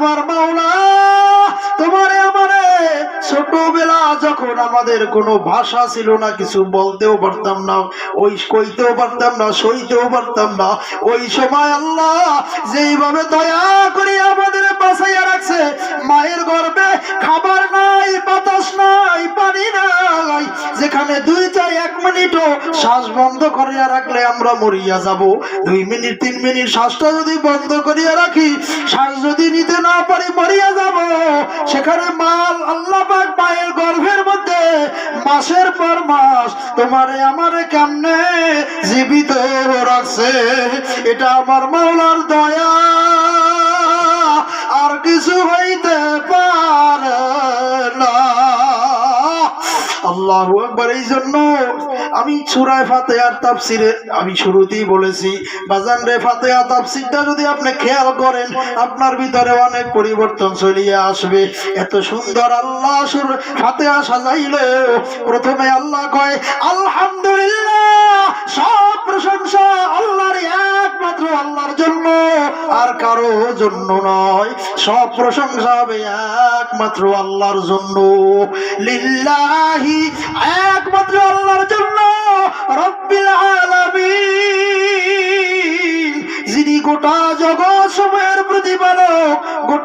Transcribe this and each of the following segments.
আমার মাওলা, তোমারে আমারে ছোটবেলা যখন আমাদের কোনো ভাষা ছিল না, কিছু বলতেও পারতাম না, ওই কইতেও পারতাম না, সইতেও পারতাম না, ওই সময় আল্লাহ যেইভাবে দয়া করে আমাদের বাঁচাইয়া রাখছে, মায়ের গর্বে খাবার নাই বাতাস মিনিটও শ্বাস বন্ধ করিয়া রাখলে আমরা মরিয়া যাব। দুই মিনিট, তিন মিনিট শ্বাসটা যদি বন্ধ করিয়া রাখি, শ্বাস যদি নিতে না পারি মরিয়া যাব। সেখানে মাল আল্লাহ পাক মায়ের গর্ভের মধ্যে মাসের পর মাস তোমারে আমারে কেমনে জীবিত রাখছে, এটা আমার মাওলার দয়া। আর কিছু হইতে পারে না। আল্লাহ একবার এই জন্য আমি সুরায় ফাতেহার তাফসিরে আমি শুরুতেই বলেছি বাজান রে ফাতেহা তাফসিরটা যদি আপনি খেয়াল করেন, আপনার ভিতরে অনেক পরিবর্তন চলিয়ে আসবে। এত সুন্দর আল্লাহ সুর ফাতেহা সাজাইলে। প্রথমে আল্লাহ কয়, আলহামদুলিল্লাহ। কারও জন্য নয়। সব প্রশংসা হবে একমাত্র আল্লাহর জন্য। লিল্লাহি একমাত্র আল্লাহর জন্য।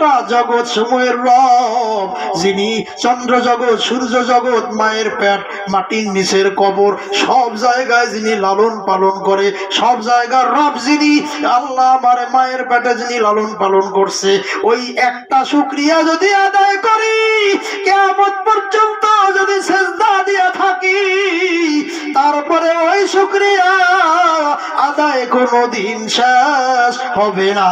গোটা জগৎ সময়ের রব, যিনি চন্দ্র জগৎ, সূর্য জগৎ, মায়ের পেট, মাটির নিচের কবর, সব জায়গায় যিনি লালন পালন করে, সব জায়গার রব যিনি, আল্লাহ আমার মায়ের পেটে যিনি লালন পালন করছে, ওই একটা শুক্রিয়া যদি আদায় করি কেমন পর্যন্ত যদি সেজদা দিয়ে থাকি, তারপরে ওই শুক্রিয়া আদায় কোনো দিন শেষ হবে না।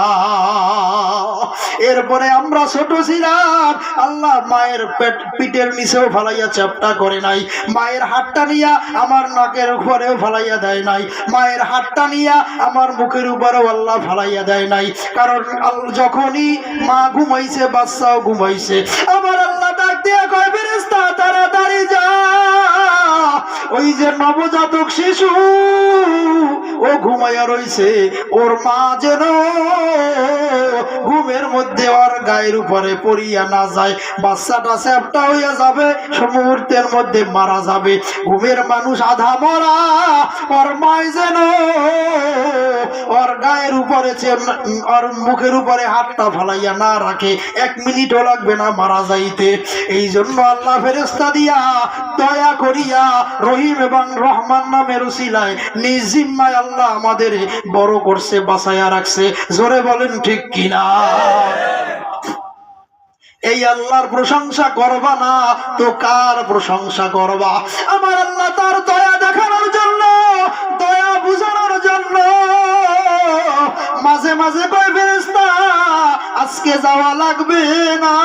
এরপরে আমরা ছোট ছিলাম, আল্লাহ মায়ের পেট, পিঠের নিচেও ফালাইয়া চ্যাপটা করে নাই। মায়ের হাতটা নিয়া আমার নাকের উপরেও ফালাইয়া দেয় নাই। মায়ের হাতটা নিয়া আমার মুখের উপরেও আল্লাহ ফালাইয়া দেয় নাই। কারণ যখনই মা ঘুমাইছে, বাচ্চাও ঘুমাইছে। আমার আল্লাহ ডাক দিয়া কয় ফেরেস্তা তাড়াতাড়ি যা। ওই যে নবজাতক শিশু ও ঘুমাইয়া রয়েছে ওর মা যেন ঘুমের মধ্যে ওর গায়ের উপরে পড়িয়া না যায়। বাচ্চাটা চ্যাপটা হইয়া যাবে মুহূর্তের মধ্যে মারা যাবে। ঘুমের মানুষ আধা মরা ওর মায় যেন ওর গায়ের উপরে ওর মুখের উপরে হাতটা ফালাইয়া না রাখে। এক মিনিটও লাগবে না মারা যাইতে। এই জন্য আল্লাহ ফেরেস্তা দিয়া দয়া করিয়া রহিম এবং রহমান নামের উসিলায় নিজ জিম্মায় আল্লাহ আমাদের বড় করছে, বাঁচাইয়া রাখছে। জোরে বলেন ঠিক কিনা? এই আল্লাহর প্রশংসা করবা না, তো কার প্রশংসা করবা? আমার আল্লাহ তার দয়া দেখানোর জন্য, দয়া বুঝানোর জন্য। মাঝে মাঝে কয় ফেরেস্তা আজকে যাওয়া লাগবে না।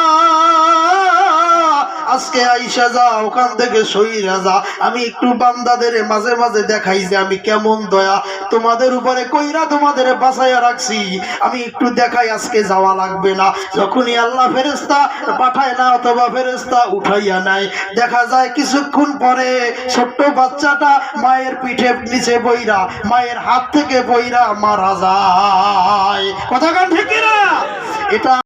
আজকে আইসা যা, ওখান থেকে সইরা যা। আমি একটু বান্দাদের মাঝে মাঝে দেখাই যে আমি কেমন দয়া। তোমাদের উপরে কইরা তোমাদের বাঁচাইয়া রাখছি। আমি একটু দেখাই আজকে যাওয়া লাগবে না। যখনই আল্লাহ ফেরেস্তা পাঠায় না, অথবা ফেরেস্তা উঠাইয়া নাই দেখা যায় কিছুক্ষণ পরে ছোট্ট বাচ্চাটা মায়ের পিঠে নিচে বইরা, মায়ের হাত থেকে বইরা মারা যায়। কথা কান ঠিক না এটা